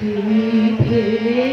তুই ফেলে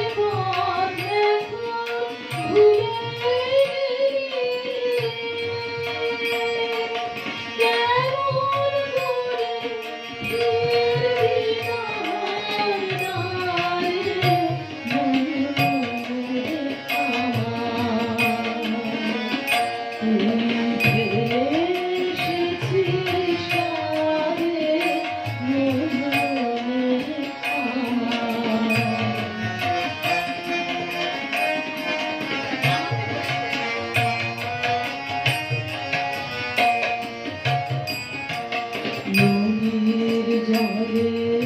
সে